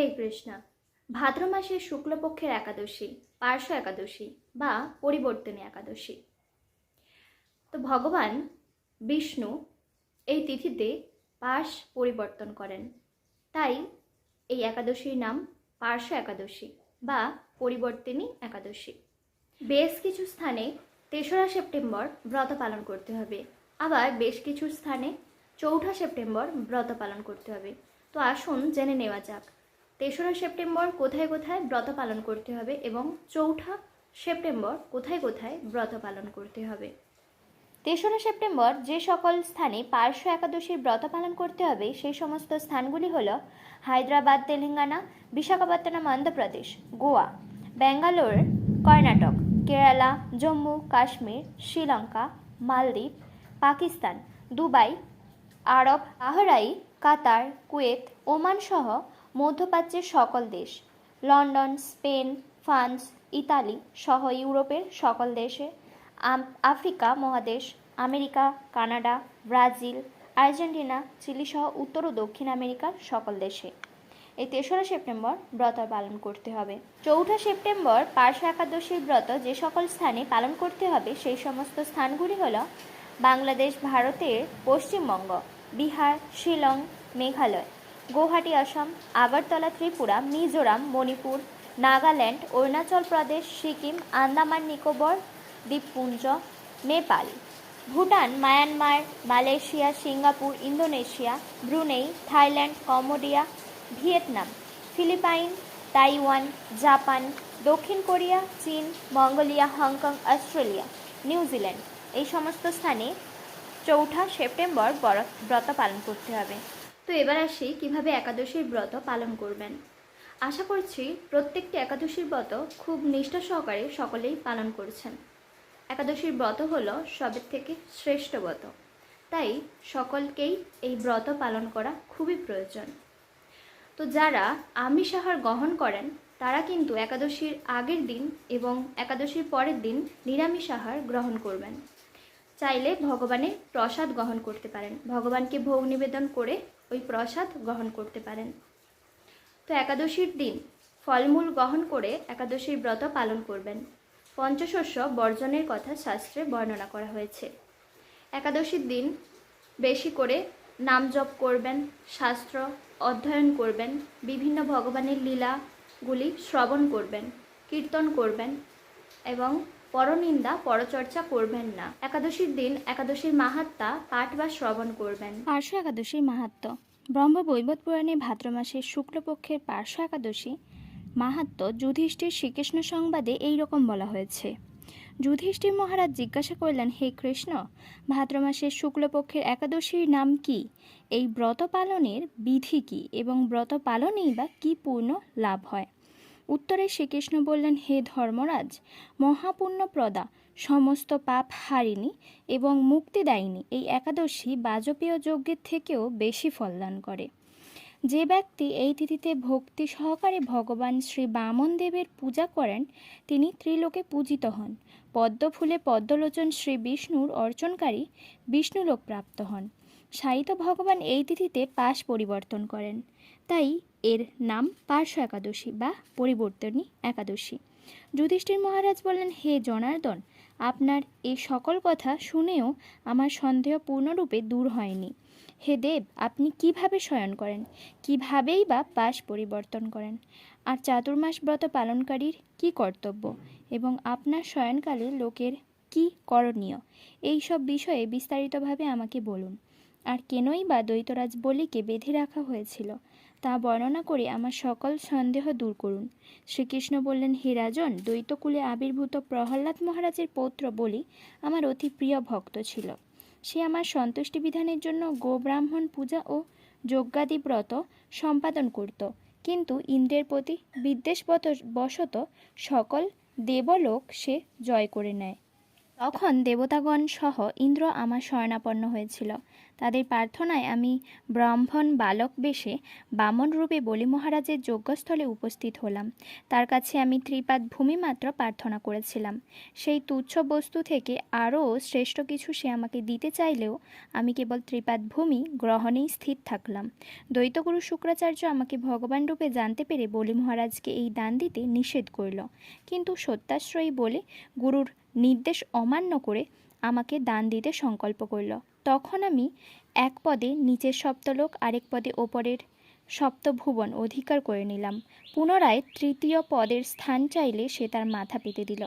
হরে কৃষ্ণ। ভাদ্র মাসের শুক্লপক্ষের একাদশী, পার্শ্ব একাদশী বা পরিবর্তনী একাদশী। তো ভগবান বিষ্ণু এই তিথিতে পাশ পরিবর্তন করেন। তাই এই একাদশীর নাম পার্শ্ব একাদশী বা পরিবর্তনী একাদশী। বেশ কিছু স্থানে তেসরা সেপ্টেম্বর ব্রত পালন করতে হবে। আবার বেশ কিছু স্থানে চৌঠা সেপ্টেম্বর ব্রত পালন করতে হবে। তো আসুন জেনে নেওয়া যাক। তেসরা সেপ্টেম্বর কোথায় কোথায় ব্রত পালন করতে হবে এবং চৌঠা সেপ্টেম্বর কোথায় কোথায় ব্রত পালন করতে হবে? তেসরা সেপ্টেম্বর যে সকল স্থানে পার্শ্ব একাদশীর ব্রত পালন করতে হবে, সেই সমস্ত স্থানগুলি হল হায়দ্রাবাদ, তেলেঙ্গানা, বিশাখাপত্তনম, অন্ধ্রপ্রদেশ, গোয়া, ব্যাঙ্গালোর, কর্ণাটক, কেরালা, জম্মু, কাশ্মীর, শ্রীলঙ্কা, মালদ্বীপ, পাকিস্তান, দুবাই, আরব আহরাই কাতার, কুয়েত, ওমান সহ মধ্যপ্রাচ্যের সকল দেশ, লন্ডন, স্পেন, ফ্রান্স, ইতালি সহ ইউরোপের সকল দেশে আফ্রিকা মহাদেশ, America, Canada, Brazil, Argentina, Chile সহ উত্তর ও দক্ষিণ আমেরিকার সকল দেশে। এই তেসরা সেপ্টেম্বর ব্রত পালন করতে হবে। চৌঠা সেপ্টেম্বর পার্শ্ব একাদশীর ব্রত যে সকল স্থানে পালন করতে হবে, সেই সমস্ত স্থানগুলি হল বাংলাদেশ, ভারতের পশ্চিমবঙ্গ, বিহার, শিলং, মেঘালয়। গৌহাটি, আসাম, আগরতলা, ত্রিপুরা, মিজোরাম, মণিপুর, নাগাল্যান্ড, অরুণাচল প্রদেশ, সিকিম, আন্দামান, নিকোবর, দ্বীপপুঞ্জ, Nepal, Bhutan, Myanmar, Malaysia, Singapore, Indonesia, Brunei, Thailand, Cambodia, Vietnam, Philippine, Taiwan, Japan, দক্ষিণ কোরিয়া, চীন, Mongolia, Hong Kong, Australia New Zealand এই সমস্ত স্থানে চৌঠা সেপ্টেম্বর বর- ব্রত পালন করতে হবে। তো এবার আসি কীভাবে একাদশীর ব্রত পালন করবেন। আশা করছি প্রত্যেকটি একাদশীর ব্রত খুব নিষ্ঠা সহকারে সকলেই পালন করছেন। একাদশীর ব্রত হলো সবের থেকে শ্রেষ্ঠ ব্রত। তাই সকলকেই এই ব্রত পালন করা খুবই প্রয়োজন। তো যারা আমিষ আহার গ্রহণ করেন, তারা কিন্তু একাদশীর আগের দিন এবং একাদশীর পরের দিন নিরামিষ আহার গ্রহণ করবেন। চাইলে ভগবানের প্রসাদ গ্রহণ করতে পারেন। ভগবানকে ভোগ নিবেদন করে ওই প্রসাদ গ্রহণ করতে পারেন। তো একাদশীর দিন ফলমূল গ্রহণ করে একাদশীর ব্রত পালন করবেন। পঞ্চশস্য বর্জনের কথা শাস্ত্রে বর্ণনা করা হয়েছে। একাদশীর দিন বেশি করে নাম জপ করবেন, শাস্ত্র অধ্যয়ন করবেন, বিভিন্ন ভগবানের লীলাগুলি শ্রবণ করবেন, কীর্তন করবেন এবং পরনিন্দা পরচর্চা করবেন না। একাদশীর দিন একাদশীর মাহাত্মা পাঠ বা শ্রবণ করবেন। পার্শ্ব একাদশীর মাহাত্ম্য ব্রহ্ম বৈবত পুরাণে ভাদ্র মাসের শুক্লপক্ষের পার্শ্ব একাদশী মাহাত্ম্য যুধিষ্ঠির শ্রীকৃষ্ণ সংবাদে এই রকম বলা হয়েছে। যুধিষ্ঠির মহারাজ জিজ্ঞাসা করলেন, হে কৃষ্ণ, ভাদ্র মাসের শুক্লপক্ষের একাদশীর নাম কি? এই ব্রত পালনের বিধি কি? এবং ব্রত পালনেই বা কি পূর্ণ লাভ হয়? উত্তরে শ্রীকৃষ্ণ বললেন, হে ধর্মরাজ, মহাপুণ্যপ্রদা, সমস্ত পাপ হারিনি এবং মুক্তিদায়িনী এই একাদশী বাজপেয় যজ্ঞের থেকেও বেশি ফলদান করে। যে ব্যক্তি এই তিথিতে ভক্তি সহকারে ভগবান শ্রী বামন দেবের পূজা করেন, তিনি ত্রিলোকে পূজিত হন। পদ্মফুলে পদ্মলোচন শ্রী বিষ্ণুর অর্চনকারী বিষ্ণুলোক প্রাপ্ত হন। সাহিত্য ভগবান এই তিথিতে পাশ পরিবর্তন করেন। তাই এর নাম পার্শ্ব একাদশী বা পরিবর্তনী একাদশী। যুধিষ্ঠির মহারাজ বললেন হে জনার্দন, আপনার এই সকল কথা শুনেও আমার সন্দেহ পূর্ণরূপে দূর হয়নি। হে দেব, আপনি কীভাবে শয়ন করেন? কিভাবেই বা পাশ পরিবর্তন করেন? আর চাতুর্মাস ব্রত পালনকারীর কি কর্তব্য? এবং আপনার শয়নকালে লোকের কি করণীয়? এই সব বিষয়ে বিস্তারিতভাবে আমাকে বলুন। আর কেনই বা দ্বৈতরাজ বলিকে বেঁধে রাখা হয়েছিল? তা বর্ণনা করে আমার সকল সন্দেহ দূর করুন। শ্রীকৃষ্ণ বললেন, হে রাজন, দ্বৈতকুলে আবির্ভূত প্রহ্লাদ মহারাজের পৌত্র বলি আমার অতি প্রিয় ভক্ত ছিল। সে আমার সন্তুষ্টি বিধানের জন্য গোব্রাহ্মণ পূজা ও যজ্ঞাদি ব্রত সম্পাদন করত। কিন্তু ইন্দ্রের প্রতি বিদ্বেষবত বশত সকল দেবলোক সে জয় করে নেয়। তখন দেবতাগণ সহ ইন্দ্র আমার শরণাপন্ন হয়েছিল। তাদের প্রার্থনায় আমি ব্রাহ্মণ বালক বেশে বামন রূপে বলি মহারাজের যজ্ঞস্থলে উপস্থিত হলাম। তার কাছে আমি ত্রিপাদ ভূমি মাত্র প্রার্থনা করেছিলাম। সেই তুচ্ছ বস্তু থেকে আরও শ্রেষ্ঠ কিছু সে আমাকে দিতে চাইলেও আমি কেবল ত্রিপাদ ভূমি গ্রহণেই স্থির থাকলাম। দ্বৈতগুরু শুক্রাচার্য আমাকে ভগবান রূপে জানতে পেরে বলি মহারাজকে এই দান দিতে নিষেধ করল। কিন্তু সত্যাশ্রয়ী বলে, গুরুর নির্দেশ অমান্য করে আমাকে দান দিতে সংকল্প করল। তখন আমি এক পদে নিচের সপ্তলোক, আরেক পদে ওপরের সপ্তভুবন অধিকার করে নিলাম। পুনরায় তৃতীয় পদের স্থান চাইলে সে তার মাথা পেতে দিল।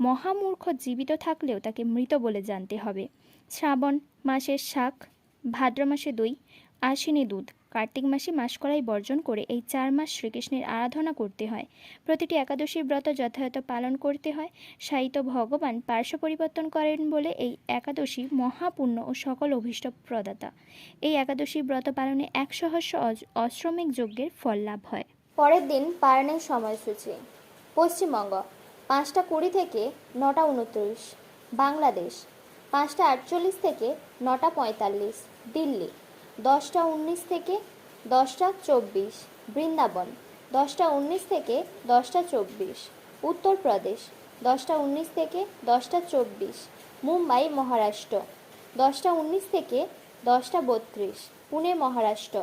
মহামূর্খ জীবিত থাকলেও তাকে মৃত বলে জানতে হবে। শ্রাবণ মাসের শাক, ভাদ্র মাসে দই, আশ্বিনে দুধ, কার্তিক মাসে মাস করাই বর্জন করে এই চার মাস শ্রীকৃষ্ণের আরাধনা করতে হয়। প্রতিটি একাদশীর ব্রত যথাযথ পালন করতে হয়। সাহিত্য ভগবান পার্শ্ব পরিবর্তন করেন বলে এই একাদশী মহাপুণ্য ও সকল অভীষ্ট প্রদাতা। এই একাদশী ব্রত পালনে এক সহস্র অশ্রমিক যজ্ঞের ফল লাভ হয়। পরের দিন পালনের সময়সূচি। পশ্চিমবঙ্গ। পাঁচটা কুড়ি থেকে নটা উনত্রিশ, বাংলাদেশ। পাঁচটা আটচল্লিশ থেকে নটা পঁয়তাল্লিশ, দিল্লি। দশটা উনিশ থেকে দশটা চব্বিশ, বৃন্দাবন। দশটা উনিশ থেকে দশটা চব্বিশ, উত্তরপ্রদেশ। দশটা উনিশ থেকে দশটা চব্বিশ, মুম্বাই, মহারাষ্ট্র। দশটা উনিশ থেকে দশটা বত্রিশ, পুনে, মহারাষ্ট্র।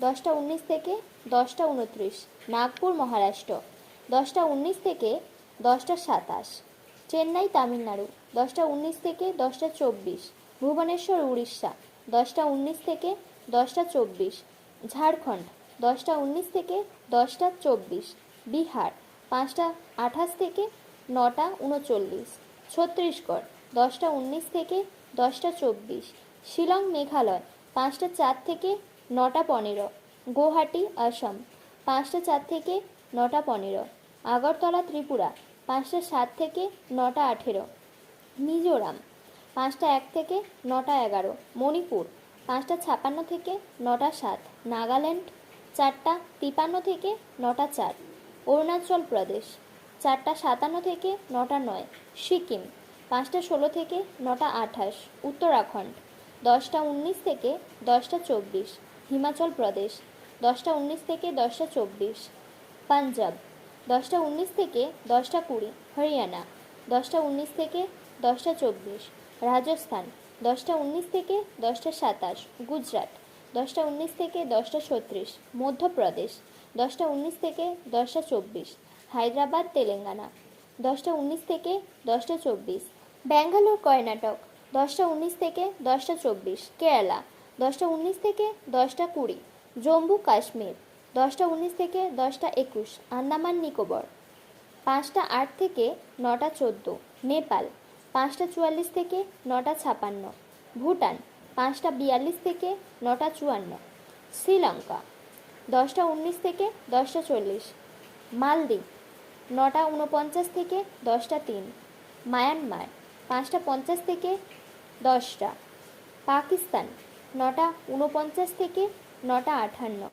দশটা উনিশ থেকে দশটা উনত্রিশ, নাগপুর, মহারাষ্ট্র। দশটা উনিশ থেকে দশটা সাতাশ। চেন্নাই, তামিলনাড়ু, দশটা উনিশ থেকে দশটা চব্বিশ। ভুবনেশ্বর, উড়িষ্যা, দশটা উনিশ থেকে দশটা চব্বিশ। ঝাড়খণ্ড, দশটা উনিশ থেকে দশটা চব্বিশ। বিহার, পাঁচটা আঠাশ থেকে নটা উনচল্লিশ। ছত্তিশগড়, দশটা উনিশ থেকে দশটা চব্বিশ। শিলং, মেঘালয়, পাঁচটা চার থেকে নটা পনেরো। গুয়াহাটি আসাম, পাঁচটা চার থেকে নটা পনেরো। আগরতলা ত্রিপুরা, পাঁচটা সাত থেকে নটা আঠেরো। মিজোরাম, পাঁচটা এক থেকে নটা এগারো। মণিপুর, পাঁচটা ছাপান্ন থেকে নটা সাত। নাগাল্যান্ড, চারটা তিপান্ন থেকে নটা চার। অরুণাচল প্রদেশ, চারটা সাতান্ন থেকে নটা নয়। সিকিম, পাঁচটা ষোলো থেকে নটা আঠাশ। উত্তরাখণ্ড, দশটা উনিশ থেকে দশটা চব্বিশ। হিমাচল প্রদেশ, দশটা উনিশ থেকে দশটা চব্বিশ। পাঞ্জাব দশটা উনিশ থেকে দশটা কুড়ি, হরিয়ানা। দশটা উনিশ থেকে দশটা চব্বিশ, রাজস্থান। দশটা উনিশ থেকে দশটা সাতাশ, গুজরাট। দশটা উনিশ থেকে দশটা ছত্রিশ, মধ্যপ্রদেশ। দশটা উনিশ থেকে দশটা চব্বিশ, হায়দ্রাবাদ, তেলেঙ্গানা। দশটা উনিশ থেকে দশটা চব্বিশ, ব্যাঙ্গালোর, কর্ণাটক। দশটা উনিশ থেকে দশটা চব্বিশ, কেরালা। দশটা উনিশ থেকে দশটা কুড়ি, জম্মু, কাশ্মীর। দশটা উনিশ থেকে দশটা একুশ, আন্দামান, নিকোবর। পাঁচটা আট থেকে নটা চোদ্দ, নেপাল। পাঁচটা চুয়াল্লিশ থেকে নটা ছাপান্ন, ভুটান। পাঁচটা বিয়াল্লিশ থেকে নটা চুয়ান্ন, শ্রীলঙ্কা। দশটা উনিশ থেকে দশটা চল্লিশ, মালদ্বীপ। নটা উনপঞ্চাশ থেকে দশটা তিন, মায়ানমার। পাঁচটা পঞ্চাশ থেকে দশটা, পাকিস্তান। নটা উনপঞ্চাশ থেকে নটা আটান্ন